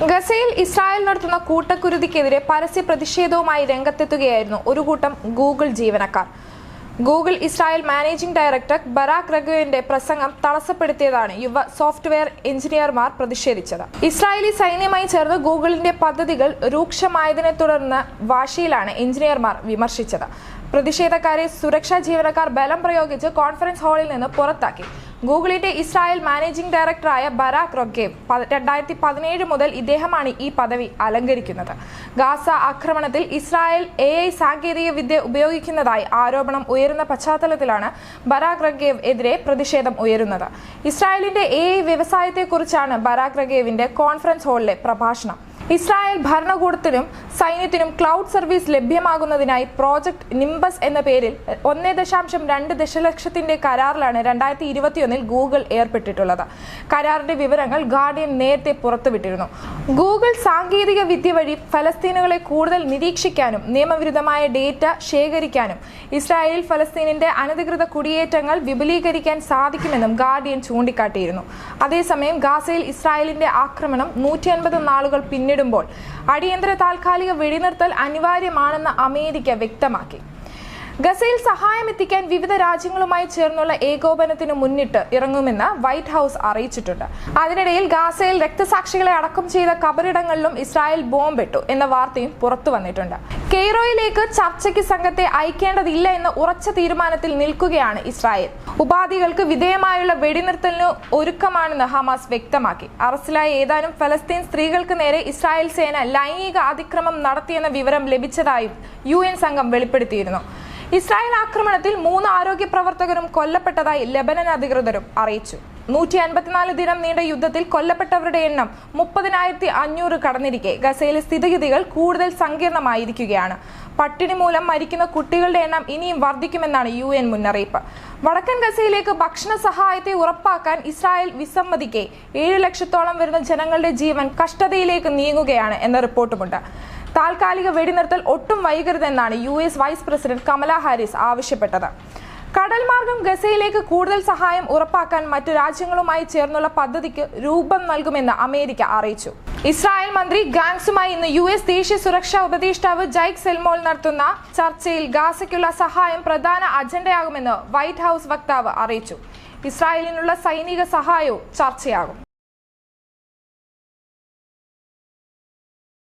ഗസയിൽ ഇസ്രായേൽ നടത്തുന്ന കൂട്ടക്കുരുതിക്കെതിരെ പരസ്യ പ്രതിഷേധവുമായി രംഗത്തെത്തുകയായിരുന്നു ഒരു കൂട്ടം ഗൂഗിൾ ജീവനക്കാർ. Google Israel managing director Barak റഗുവിന്റെ പ്രസംഗം തടസ്സപ്പെടുത്തിയതാണ് യുവ സോഫ്റ്റ്വെയർ എഞ്ചിനീയർമാർ പ്രതിഷേധിച്ചത്. ഇസ്രായേലി സൈന്യമായി ചേർന്ന് ഗൂഗിളിന്റെ പദ്ധതികൾ രൂക്ഷമായതിനെ തുടർന്ന് വാശിയിലാണ് എഞ്ചിനീയർമാർ വിമർശിച്ചത്. പ്രതിഷേധക്കാരെ സുരക്ഷാ ജീവനക്കാർ ബലം പ്രയോഗിച്ച് കോൺഫറൻസ് ഹാളിൽ നിന്ന് പുറത്താക്കി. ഗൂഗിളിന്റെ ഇസ്രായേൽ മാനേജിംഗ് ഡയറക്ടറായ ബരാക് റൊഗേവ് രണ്ടായിരത്തി പതിനേഴ് മുതൽ ഇദ്ദേഹമാണ് ഈ പദവി അലങ്കരിക്കുന്നത്. ഗാസ ആക്രമണത്തിൽ ഇസ്രായേൽ എ ഐ സാങ്കേതിക വിദ്യ ഉപയോഗിക്കുന്നതായി ആരോപണം ഉയരുന്ന പശ്ചാത്തലത്തിലാണ് ബരാക് റഗേവ് എതിരെ പ്രതിഷേധം ഉയരുന്നത്. ഇസ്രായേലിന്റെ എ ഐ വ്യവസായത്തെക്കുറിച്ചാണ് ബരാക് റഗേവിന്റെ കോൺഫറൻസ് ഹാളിലെ പ്രഭാഷണം. ഇസ്രായേൽ ഭരണകൂടത്തിനും സൈന്യത്തിനും ക്ലൗഡ് സർവീസ് ലഭ്യമാകുന്നതിനായി പ്രോജക്ട് നിംബസ് എന്ന പേരിൽ ഒന്നേ ദശാംശം രണ്ട് ദശലക്ഷത്തിന്റെ കരാറിലാണ് രണ്ടായിരത്തി ഇരുപത്തിയൊന്നിൽ ഗൂഗിൾ ഏർപ്പെട്ടിട്ടുള്ളത്. കരാറിന്റെ വിവരങ്ങൾ ഗാർഡിയൻ നേരത്തെ പുറത്തുവിട്ടിരുന്നു. ഗൂഗിൾ സാങ്കേതിക വിദ്യ വഴി ഫലസ്തീനുകളെ കൂടുതൽ നിരീക്ഷിക്കാനും നിയമവിരുദ്ധമായ ഡേറ്റ ശേഖരിക്കാനും ഇസ്രായേലിൽ ഫലസ്തീനിന്റെ അനധികൃത കുടിയേറ്റങ്ങൾ വിപുലീകരിക്കാൻ സാധിക്കുമെന്നും ഗാർഡിയൻ ചൂണ്ടിക്കാട്ടിയിരുന്നു. അതേസമയം ഗാസയിൽ ഇസ്രായേലിന്റെ ആക്രമണം നൂറ്റി നാളുകൾ പിന്നിടുമ്പോൾ അടിയന്തര താൽക്കാലിക വെടിനിർത്തൽ അനിവാര്യമാണെന്ന് അമേരിക്ക വ്യക്തമാക്കി. ഗസയിൽ സഹായം എത്തിക്കാൻ വിവിധ രാജ്യങ്ങളുമായി ചേർന്നുള്ള ഏകോപനത്തിന് മുന്നിട്ട് ഇറങ്ങുമെന്ന് വൈറ്റ് ഹൗസ് അറിയിച്ചിട്ടുണ്ട്. അതിനിടയിൽ ഗാസയിൽ രക്തസാക്ഷികളെ അടക്കം ചെയ്ത കബറിടങ്ങളിലും ഇസ്രായേൽ ബോംബിട്ടു എന്ന വാർത്തയും പുറത്തു വന്നിട്ടുണ്ട്. കെയ്റോയിലേക്ക് ചർച്ചയ്ക്ക് സംഘത്തെ അയക്കേണ്ടതില്ല എന്ന ഉറച്ച തീരുമാനത്തിൽ നിൽക്കുകയാണ് ഇസ്രായേൽ. ഉപാധികൾക്ക് വിധേയമായുള്ള വെടിനിർത്തലിന് ഒരുക്കമാണെന്ന് ഹമാസ് വ്യക്തമാക്കി. അറസ്റ്റിലായ ഏതാനും ഫലസ്തീൻ സ്ത്രീകൾക്ക് നേരെ ഇസ്രായേൽ സേന ലൈംഗിക അതിക്രമം നടത്തിയെന്ന വിവരം ലഭിച്ചതായും യു സംഘം വെളിപ്പെടുത്തിയിരുന്നു. ഇസ്രായേൽ ആക്രമണത്തിൽ മൂന്ന് ആരോഗ്യ പ്രവർത്തകരും കൊല്ലപ്പെട്ടതായി ലബനൻ അധികൃതരും അറിയിച്ചു. നൂറ്റി അൻപത്തിനാല് ദിനം നീണ്ട യുദ്ധത്തിൽ കൊല്ലപ്പെട്ടവരുടെ എണ്ണം മുപ്പതിനായിരത്തി അഞ്ഞൂറ് കടന്നിരിക്കെ. ഗസയിലെ സ്ഥിതിഗതികൾ കൂടുതൽ സങ്കീർണമായിരിക്കുകയാണ്. പട്ടിണി മൂലം മരിക്കുന്ന കുട്ടികളുടെ എണ്ണം ഇനിയും വർദ്ധിക്കുമെന്നാണ് യു എൻ മുന്നറിയിപ്പ്. വടക്കൻ ഗസയിലേക്ക് ഭക്ഷണ സഹായത്തെ ഉറപ്പാക്കാൻ ഇസ്രായേൽ വിസമ്മതിക്കെ. ഏഴ് ലക്ഷത്തോളം വരുന്ന ജനങ്ങളുടെ ജീവൻ കഷ്ടതയിലേക്ക് നീങ്ങുകയാണ് എന്ന റിപ്പോർട്ടുമുണ്ട്. താൽക്കാലിക വെടിനിർത്തൽ ഒട്ടും വൈകരുതെന്നാണ് U S vice president Kamala Harris ആവശ്യപ്പെട്ടത്. കടൽ മാർഗം ഗസയിലേക്ക് കൂടുതൽ സഹായം ഉറപ്പാക്കാൻ മറ്റു രാജ്യങ്ങളുമായി ചേർന്നുള്ള പദ്ധതിക്ക് രൂപം നൽകുമെന്ന് അമേരിക്ക അറിയിച്ചു. ഇസ്രായേൽ മന്ത്രി ഗാങ്സുമായി ഇന്ന് യു എസ് ദേശീയ സുരക്ഷാ ഉപദേഷ്ടാവ് ജൈക് സെൽമോൾ നടത്തുന്ന ചർച്ചയിൽ ഗാസയ്ക്കുള്ള സഹായം പ്രധാന അജണ്ടയാകുമെന്ന് വൈറ്റ് ഹൌസ് വക്താവ് അറിയിച്ചു. ഇസ്രായേലിനുള്ള സൈനിക സഹായവും ചർച്ചയാകും.